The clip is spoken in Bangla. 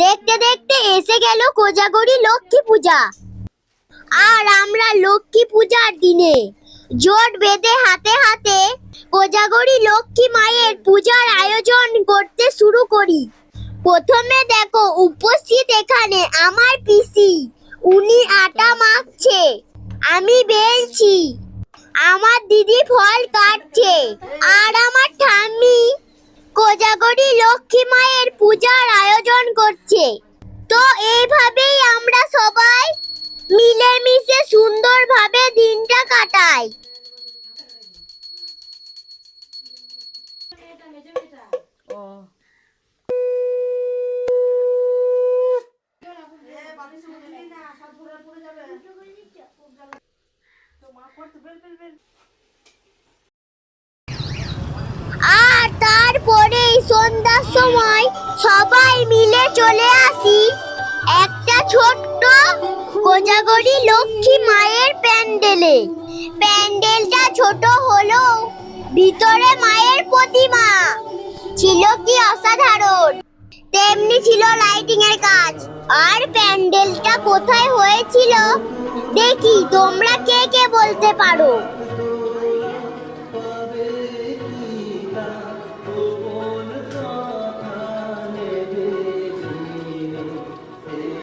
দেখতে দেখতে এসে গেল কোজাগরি লক্ষ্মী পূজা। আর আমরা লক্ষ্মী পূজার দিনে জোট বেঁধে হাতে হাতে কোজাগরি লক্ষ্মী মায়ের পূজার আয়োজন করতে শুরু করি। প্রথমে দেখো উপস্থিত এখানে আমার পিসি, উনি আটা মাখছে, আমি বেলছি, আমার দিদি ফল কাটছে, আর আমার কোজাগরি লক্ষ্মী মায়ের পূজার আয়োজন করছে। তো এইভাবেই আমরা সবাই মিলেমিশে সুন্দরভাবে দিনটা কাটাই। ও। আর সবাই মিলে চলে আসি। একটা ছোট্ট কোজাগরি লক্ষ্মী মায়ের প্যান্ডেলে। প্যান্ডেলটা ছোট হলো ভিতরে মায়ের প্রতিমা। ছিল কি অসাধারণ। তেমনি ছিল লাইটিং এর কাজ। আর প্যান্ডেলটা কোথায় হয়েছিল, দেখি তোমরা কে কে বলতে পারো।